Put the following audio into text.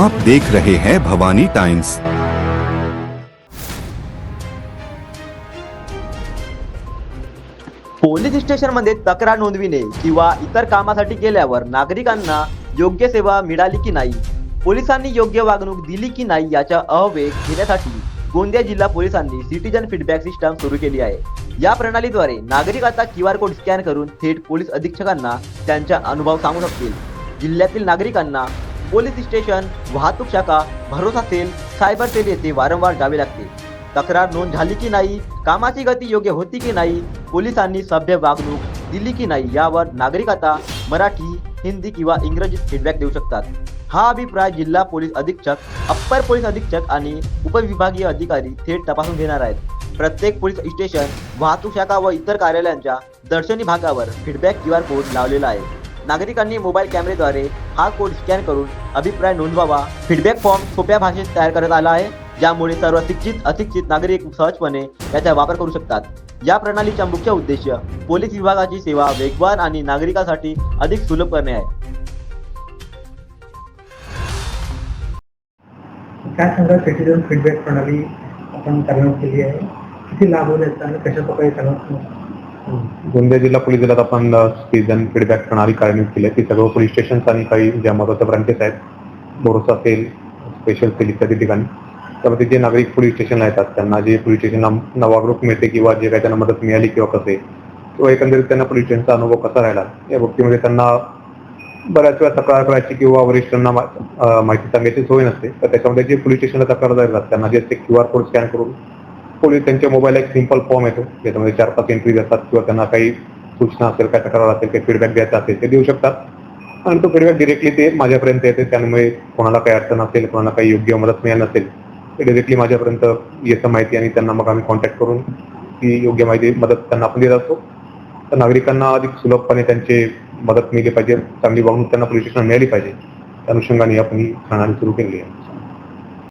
आप देख रहे हैं भवानी टाइम्स। पोलीस स्टेशनमध्ये तक्रार नोंदविणे किंवा इतर कामासाठी गेल्यावर नागरिकांना योग्य सेवा मिळाली की नाही पोलिसांनी योग्य वागणूक दिली की नाही याचा अहवेग घेण्यासाठी गोंदिया जिल्हा पोलिसांनी सिटीजन फीडबॅक सिस्टम सुरू केली आहे. या प्रणालीद्वारे नागरिक आता क्यू आर कोड स्कॅन करून थेट पोलीस अधीक्षकांना त्यांचा अनुभव सांगू शकतील. जिल्ह्यातील नागरिकांना पोलीस स्टेशन वाहतूक शाखा भरोसा सेल सायबर सेल येथे वारंवार जावे लागते. तक्रार नोंद झाली की नाही कामाची गती योग्य होती की नाही पोलिसांनी सभ्य वागणूक दिली की नाही यावर नागरिक आता मराठी हिंदी किंवा इंग्रजीत फीडबॅक देऊ शकतात. हा अभिप्राय जिल्हा पोलीस अधीक्षक अप्पर पोलीस अधीक्षक आणि उपविभागीय अधिकारी थेट तपासून घेणार आहेत. प्रत्येक पोलीस स्टेशन वाहतूक शाखा व इतर कार्यालयांच्या दर्शनी भागावर फीडबॅक क्यू आर कोड लावलेला आहे. नागरिकांनी मोबाईल कॅमेरेद्वारे हा कोड स्कॅन करून अभिप्राय नोंदवावा. फीडबॅक फॉर्म सोप्या भाषेत तयार करण्यात आला आहे. ज्यामुळे सर्व शिक्षित अशिक्षित नागरिक सहजपणे याचा वापर करू शकतात. या प्रणालीचा मुख्य उद्देश पोलीस विभागाची सेवा वेगवान आणि नागरिकांसाठी अधिक सुलभ करणे आहे. काय सांगा सिटीजन फीडबॅक प्रणाली आपण चालवण्यात केली आहे. किती लाभ होईल याचा आणि कशा प्रकारे चालवण्यात गोंदिया जिल्हा पोलीस दलात आपण सीझन फीडबॅक प्रणाली कार्यान्वित केली आहे. ती सर्व पोलीस स्टेशन्स आणि काही ज्या महत्त्वाच्या ब्रांचेस आहेत बोरसा सेल स्पेशल सेल इत्यादी ठिकाणी. त्यामध्ये जे नागरिक पोलीस स्टेशनला येतात. त्यांना जे पोलीस स्टेशनला ग्रुप मिळते किंवा जे काही त्यांना मदत मिळाली किंवा कसे किंवा एकंदरीत त्यांना पोलीस स्टेशनचा अनुभव कसा राहिला या गोष्टीमध्ये त्यांना बऱ्याच वेळा तक्रार करायची किंवा वरिष्ठांना माहिती सांगायची सोय नसते. तर त्याच्यामध्ये जे पोलीस स्टेशनला तक्रार येतात त्यांना जे क्यू आर कोड स्कॅन करून पोलीस त्यांच्या मोबाईल एक सिंपल फॉर्म येतो ज्याच्यामध्ये चार पाच एंट्रीज असतात किंवा त्यांना काही सूचना असेल काय तक्रार असेल काही फीडबॅक द्यायचा असेल ते देऊ शकतात. आणि तो फीडबॅक डिरेक्टली ते माझ्यापर्यंत येते त्यामुळे कोणाला काही अडचण असेल कोणाला काही योग्य मदत मिळाली नसेल ते डिरेक्टली माझ्यापर्यंत येतं माहिती आणि त्यांना मग आम्ही कॉन्टॅक्ट करून ती योग्य माहिती मदत त्यांना आपण देत असतो. तर नागरिकांना अधिक सुलभपणे त्यांची मदत मिळली पाहिजे चांगली वागणूक त्यांना पोलीस स्टेशन मिळाली पाहिजे. त्या अनुषंगाने आपण ही प्रणाली सुरू केली आहे.